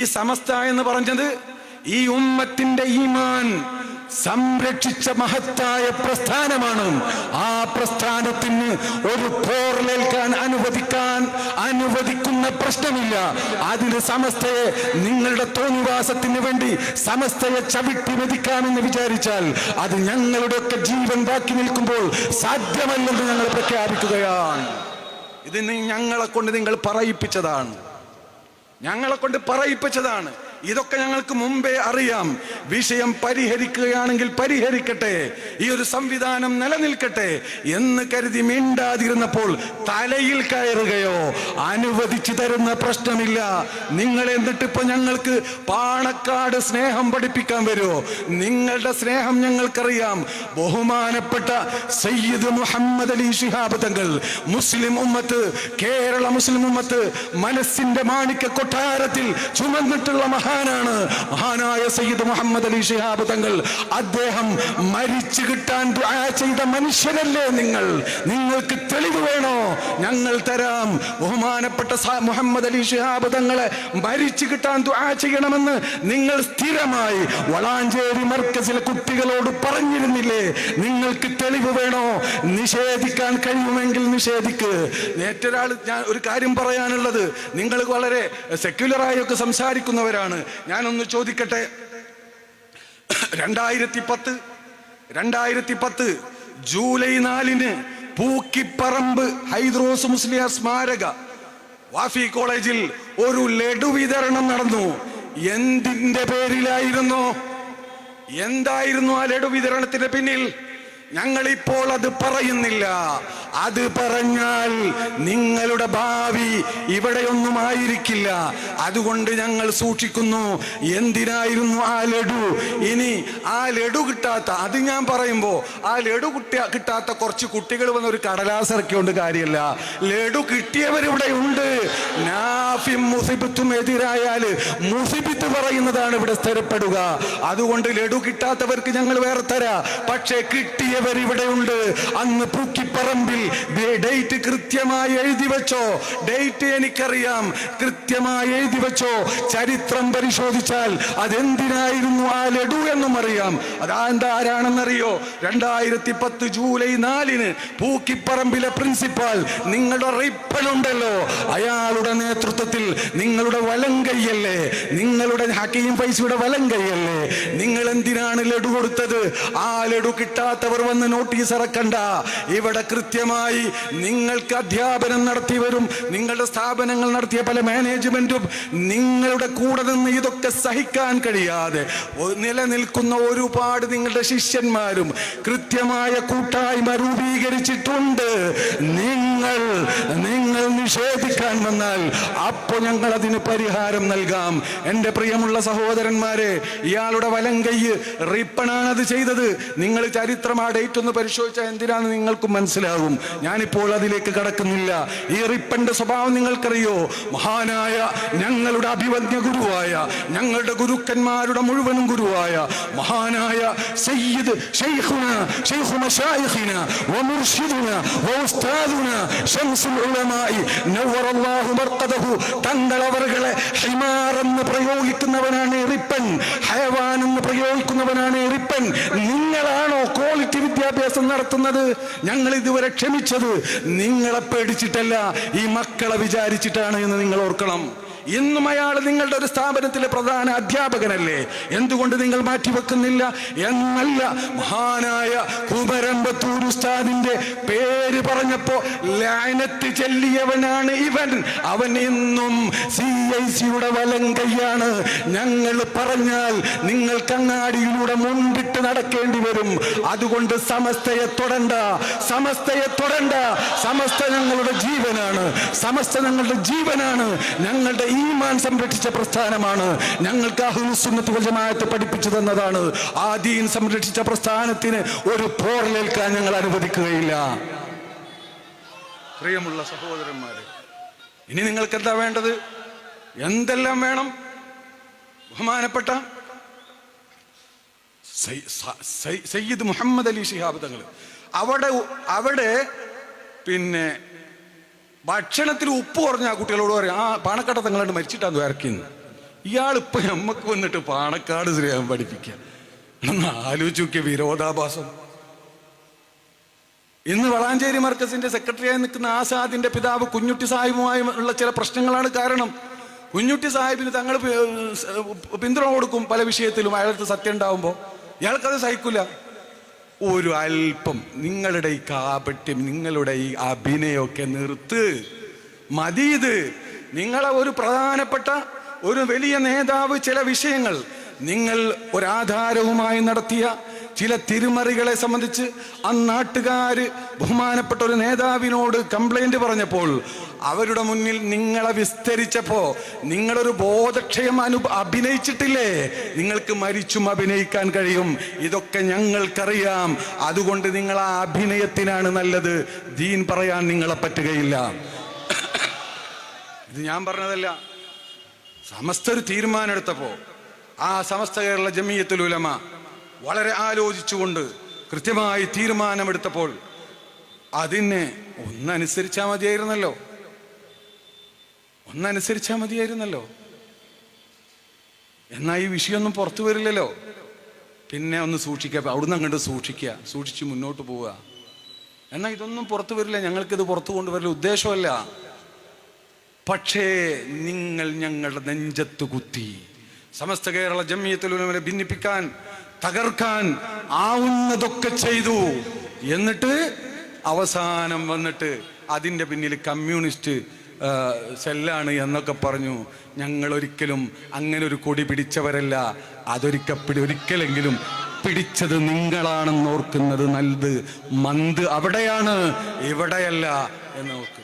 ഈ സമസ്ത എന്ന് പറഞ്ഞത് ഈ ഉമ്മത്തിന്റെ ഈമാൻ സംരക്ഷിച്ച മഹത്തായ പ്രസ്ഥാനമാണ്. ആ പ്രസ്ഥാനത്തിന് ഒരു പോർലേൽക്കാൻ അനുവദിക്കാൻ അനുവദിക്കുന്ന പ്രശ്നമില്ല. അതിന് സമസ്തയെ നിങ്ങളുടെ തോന്നിവാസത്തിന് വേണ്ടി സമസ്തയെ ചവിട്ടി വധിക്കാമെന്ന് വിചാരിച്ചാൽ അത് ഞങ്ങളുടെയൊക്കെ ജീവൻ ബാക്കി നിൽക്കുമ്പോൾ സാധ്യമല്ലെന്ന് ഞങ്ങൾ പ്രഖ്യാപിക്കുകയാണ്. ഇത് നി- ഞങ്ങളെ കൊണ്ട് നിങ്ങൾ പറയിപ്പിച്ചതാണ്. ഞങ്ങളെ കൊണ്ട് പറയിപ്പിച്ചതാണ്. ഇതൊക്കെ ഞങ്ങൾക്ക് മുമ്പേ അറിയാം. വിഷയം പരിഹരിക്കുകയാണെങ്കിൽ പരിഹരിക്കട്ടെ. ഈ ഒരു സംവിധാനം നിലനിൽക്കട്ടെ എന്ന് കരുതി മിണ്ടാതിരുന്നപ്പോൾ തലയിൽ കയറുകയോ അനുവദിച്ചു തരുന്ന പ്രശ്നമില്ല. നിങ്ങൾ എന്നിട്ട് ഇപ്പൊ ഞങ്ങൾക്ക് പാണക്കാട് സ്നേഹം പഠിപ്പിക്കാൻ വരുമോ നിങ്ങളുടെ സ്നേഹം ഞങ്ങൾക്കറിയാം. ബഹുമാനപ്പെട്ട സയ്യിദ് മുഹമ്മദ് അലി ഷിഹാബ് തങ്ങൾ മുസ്ലിം ഉമ്മത്ത് കേരള മുസ്ലിം ഉമ്മത്ത് മനസ്സിന്റെ മാണിക്യ കൊട്ടാരത്തിൽ ചുമന്നിട്ടുള്ള മഹാനാണ്. മഹാനായ സയ്യിദ് മുഹമ്മദ് അലി ഷിഹാബ് തങ്ങൾ. അദ്ദേഹം മരിച്ചു കിട്ടാൻ ചെയ്ത മനുഷ്യനല്ലേ നിങ്ങൾ? നിങ്ങൾക്ക് തെളിവ് വേണോ? ഞങ്ങൾ തരാം. ബഹുമാനപ്പെട്ട മുഹമ്മദ് അലി ഷിഹാബ് തങ്ങളെ മരിച്ചു കിട്ടാൻ ദുആ ചെയ്യണമെന്ന് നിങ്ങൾ സ്ഥിരമായി വളാഞ്ചേരി മർക്കസിൽ കുട്ടികളോട് പറഞ്ഞിരുന്നില്ലേ? നിങ്ങൾക്ക് തെളിവ് വേണോ? നിഷേധിക്കാൻ കഴിയുമെങ്കിൽ നിഷേധിക്ക്. മറ്റൊരാൾ ഞാൻ ഒരു കാര്യം പറയാനുള്ളത്. നിങ്ങൾ വളരെ സെക്യുലറായി ഒക്കെ സംസാരിക്കുന്നവരാണ്. ഞാനൊന്ന് ചോദിക്കട്ടെ? രണ്ടായിരത്തി പത്ത് രണ്ടായിരത്തി പത്ത് ജൂലൈ നാലിന് പൂക്കിപ്പറമ്പ് ഹൈദ്രോസ് മുസ്ലിയ സ്മാരക വാഫി കോളേജിൽ ഒരു ലഡു വിതരണം നടന്നു. എന്തിന്റെ പേരിലായിരുന്നു? എന്തായിരുന്നു ആ ലഡു വിതരണത്തിന്റെ പിന്നിൽ? ഞങ്ങൾ ഇപ്പോൾ അത് പറയുന്നില്ല. അത് പറഞ്ഞാൽ നിങ്ങളുടെ ഭാവി ഇവിടെയൊന്നും ആയിരിക്കില്ല അതുകൊണ്ട് ഞങ്ങൾ സൂക്ഷിക്കുന്നു. എന്തിനായിരുന്നു ആ ലഡു? ഇനി ആ ലഡു കിട്ടാത്ത അത് ഞാൻ പറയുമ്പോൾ ആ ലഡു കിട്ടിയ കിട്ടാത്ത കുറച്ച് കുട്ടികൾ വന്ന ഒരു കടലാസ് ഇറക്കിയോണ്ട് കാര്യമല്ല ലഡു കിട്ടിയവരിവിടെ ഉണ്ട് മുസിബത്തും മുസിബിത്ത് മുസിബത്ത് പറയുന്നതാണ് ഇവിടെ സ്ഥിരപ്പെടുക. അതുകൊണ്ട് ലഡു കിട്ടാത്തവർക്ക് ഞങ്ങൾ വേറെ തരാ. പക്ഷേ കിട്ടിയവർ ഇവിടെ ഉണ്ട് അങ്ങ് പൂക്കിപ്പറമ്പിൽ ഡേറ്റ് കൃത്യമായി എഴുതി വെച്ചോ. ഡേറ്റ് എനിക്കറിയാം. കൃത്യമായി എഴുതി വെച്ചോ. ചരിത്രം പരിശോധിച്ചാൽ അതെന്തിനായിരുന്നു ആ ലഡു എന്നും അറിയാം. അതാ എന്താ ആരാണെന്നറിയോ? രണ്ടായിരത്തി പത്ത് ജൂലൈ നാലിന് പൂക്കിപ്പറമ്പിലെ പ്രിൻസിപ്പാൾ നിങ്ങളുടെ റിപ്പലുണ്ടല്ലോ അയാളുടെ നേതൃത്വത്തിൽ നിങ്ങളുടെ വലം കൈയല്ലേ? നിങ്ങളുടെ ഹക്കീം പൈസയുടെ വലം കൈയല്ലേ? നിങ്ങൾ എന്തിനാണ് ലഡു കൊടുത്തത്? ആ ലഡു കിട്ടാത്തവർ വന്ന് നോട്ടീസ് ഇറക്കണ്ട. ഇവിടെ കൃത്യമായി നിങ്ങൾക്ക് അധ്യാപനം നടത്തിയവരും നിങ്ങളുടെ സ്ഥാപനങ്ങൾ നടത്തിയ പല മാനേജ്മെന്റും നിങ്ങളുടെ കൂടെ നിന്ന് ഇതൊക്കെ സഹിക്കാൻ കഴിയാതെ നിലനിൽക്കുന്ന ഒരുപാട് നിങ്ങളുടെ ശിഷ്യന്മാരും കൃത്യമായ കൂട്ടായ്മ രൂപീകരിച്ചിട്ടുണ്ട്. നിങ്ങൾ നിങ്ങൾ നിഷേധിക്കാൻ വന്നാൽ അപ്പോൾ ഞങ്ങൾ അതിന് പരിഹാരം നൽകാം. എന്റെ പ്രിയമുള്ള സഹോദരന്മാരെ ഇയാളുടെ വലം കൈ റിപ്പണാണ് അത് ചെയ്തത്. നിങ്ങൾ ചരിത്രം ആ ഡേറ്റ് ഒന്ന് പരിശോധിച്ചാൽ എന്തിനാണ് നിങ്ങൾക്ക് മനസ്സിലാകും. ഞാനിപ്പോൾ അതിലേക്ക് കടക്കുന്നില്ല. ഈ റിപ്പന്റെ സ്വഭാവം നിങ്ങൾക്കറിയോ? മഹാനായ ഞങ്ങളുടെ അഭിവന്യ ഗുരുവായ ഞങ്ങളുടെ ഗുരുക്കന്മാരുടെ മുഴുവനും ഗുരുവായ മഹാനായ സയ്യിദ് ഷെയ്ഖുന ഷെയ്ഖു മർഖദഹു പ്രയോഗിക്കുന്നവനാണ് റിപ്പൻ ഹയവാൻ എന്ന് പ്രയോഗിക്കുന്നവനാണ് റിപ്പൻ. നിങ്ങളാണോ വിദ്യാഭ്യാസം നടത്തുന്നത് ഞങ്ങൾ ഇതുവരെ ക്ഷമിച്ചത്. നിങ്ങളെ പേടിച്ചിട്ടല്ല ഈ മക്കളെ വിചാരിച്ചിട്ടാണ് എന്ന് നിങ്ങൾ ഓർക്കണം. ഇന്നും അയാൾ നിങ്ങളുടെ ഒരു സ്ഥാപനത്തിലെ പ്രധാന അധ്യാപകനല്ലേ? എന്തുകൊണ്ട് നിങ്ങൾ മാറ്റിവെക്കുന്നില്ല? എന്നല്ല മഹാനായ കുമരമ്പത്തൂർ ഉസ്താദിന്റെ പേര് പറഞ്ഞപ്പോ ലാനത്ത് ചെല്ലിയവനാണ് ഇവൻ. അവൻ ഇന്നും സി ഐ സിയുടെ വലം കൈയാണ്. ഞങ്ങൾ പറഞ്ഞാൽ നിങ്ങൾ കണ്ണാടിയിലൂടെ മുൻപിട്ട് നടക്കേണ്ടി വരും. അതുകൊണ്ട് സമസ്തയെ തൊടണ്ട സമസ്തയെ തൊടണ്ട. സമസ്ത ഞങ്ങളുടെ ജീവനാണ് സമസ്ത ഞങ്ങളുടെ ജീവനാണ്. ഞങ്ങളുടെ ഈമാൻ സംരക്ഷിച്ച പ്രസ്ഥാനമാണ് ഞങ്ങൾക്ക് അഹുസുന്നത്ത് ജമാഅത്ത് പഠിപ്പിച്ചു തന്നതാണ്. ആ ദീൻ സംരക്ഷിച്ച പ്രസ്ഥാനത്തിന് ഒരു പോറലേൽക്കാൻ ഞങ്ങൾ അനുവദിക്കുകയില്ല. പ്രിയമുള്ള സഹോദരന്മാരെ ഇനി നിങ്ങൾക്ക് എന്താ വേണ്ടത്? എന്തെല്ലാം വേണം? ബഹുമാനപ്പെട്ട സയ്യിദ് മുഹമ്മദ് അലി ഷിഹാബ് തങ്ങൾ അവിടെ അവിടെ പിന്നെ ഭക്ഷണത്തിൽ ഉപ്പ് കുറഞ്ഞ ആ കുട്ടികളോട് പറയും ആ പാണക്കാട്ടെ തങ്ങളുണ്ട് മരിച്ചിട്ടാന്ന് ഇറക്കിന്ന്. ഇയാളിപ്പോ നമ്മക്ക് വന്നിട്ട് പാണക്കാട് ശ്രീയാൻ പഠിപ്പിക്കുക ഒന്ന് ആലോചിച്ച് നോക്കിയ വിരോധാഭാസം. ഇന്ന് വളാഞ്ചേരി മർക്കസിന്റെ സെക്രട്ടറിയായി നിൽക്കുന്ന ആസാദിന്റെ പിതാവ് കുഞ്ഞുട്ടി സാഹിബുമായി ഉള്ള ചില പ്രശ്നങ്ങളാണ് കാരണം. കുഞ്ഞുട്ടി സാഹിബിന് തങ്ങൾ പിന്തുണ കൊടുക്കും പല വിഷയത്തിലും. അയാൾക്ക് സത്യം ഉണ്ടാവുമ്പോൾ ഇയാൾക്കത് സഹിക്കില്ല ഒരു അല്പം നിങ്ങളുടെ ഈ കാപട്യം നിങ്ങളുടെ ഈ അഭിനയമൊക്കെ നിർത്ത്. മതി ഇത്. നിങ്ങളെ ഒരു പ്രധാനപ്പെട്ട ഒരു വലിയ നേതാവ് ചില വിഷയങ്ങൾ. നിങ്ങൾ ഒരാധാരവുമായി നടത്തിയ ചില തിരുമറികളെ സംബന്ധിച്ച് അന്നാട്ടുകാർ ബഹുമാനപ്പെട്ട ഒരു നേതാവിനോട് കംപ്ലൈന്റ് പറഞ്ഞപ്പോൾ അവരുടെ മുന്നിൽ നിങ്ങളെ വിസ്തരിച്ചപ്പോ നിങ്ങളൊരു ബോധക്ഷയം അനു അഭിനയിച്ചിട്ടില്ലേ? നിങ്ങൾക്ക് മരിച്ചും അഭിനയിക്കാൻ കഴിയും. ഇതൊക്കെ ഞങ്ങൾക്കറിയാം. അതുകൊണ്ട് നിങ്ങൾ ആ അഭിനയത്തിനാണ് നല്ലത്. ദീൻ പറയാൻ നിങ്ങളെ പറ്റുകയില്ല. ഇത് ഞാൻ പറഞ്ഞതല്ല. സമസ്ത ഒരു തീരുമാനം എടുത്തപ്പോ ആ സമസ്ത കേരള ജമീയത്തുൽ ഉലമ വളരെ ആലോചിച്ചുകൊണ്ട് കൃത്യമായി തീരുമാനമെടുത്തപ്പോൾ അതിനെ ഒന്നനുസരിച്ചാൽ മതിയായിരുന്നല്ലോ. ഒന്നനുസരിച്ചാൽ മതിയായിരുന്നല്ലോ. എന്നാ ഈ വിഷയമൊന്നും പുറത്തു വരില്ലല്ലോ. പിന്നെ ഒന്ന് സൂക്ഷിക്കുക. അവിടുന്ന് അങ്ങോട്ട് സൂക്ഷിക്കുക. സൂക്ഷിച്ച് മുന്നോട്ട് പോവുക. എന്നാൽ ഇതൊന്നും പുറത്തു വരില്ല. ഞങ്ങൾക്കിത് പുറത്തു കൊണ്ടുവരില്ല ഉദ്ദേശമല്ല. പക്ഷേ നിങ്ങൾ ഞങ്ങളുടെ നെഞ്ചത്ത് കുത്തി. സമസ്ത കേരള ജമ്മിയത്തിൽ ഭിന്നിപ്പിക്കാൻ തകർക്കാൻ ആവുന്നതൊക്കെ ചെയ്തു. എന്നിട്ട് അവസാനം വന്നിട്ട് അതിന്റെ പിന്നിൽ കമ്മ്യൂണിസ്റ്റ് സെല്ലാണ് എന്നൊക്കെ പറഞ്ഞു. ഞങ്ങൾ ഒരിക്കലും അങ്ങനെ ഒരു കൊടി പിടിച്ചവരല്ല. അതൊരിക്ക പിടി ഒരിക്കലെങ്കിലും പിടിച്ചത് നിങ്ങളാണെന്ന് ഓർക്കുന്നത് നല്ലത്. മന്ത് അവിടെയാണ്. ഇവിടെയല്ല എന്ന് ഓർക്കുക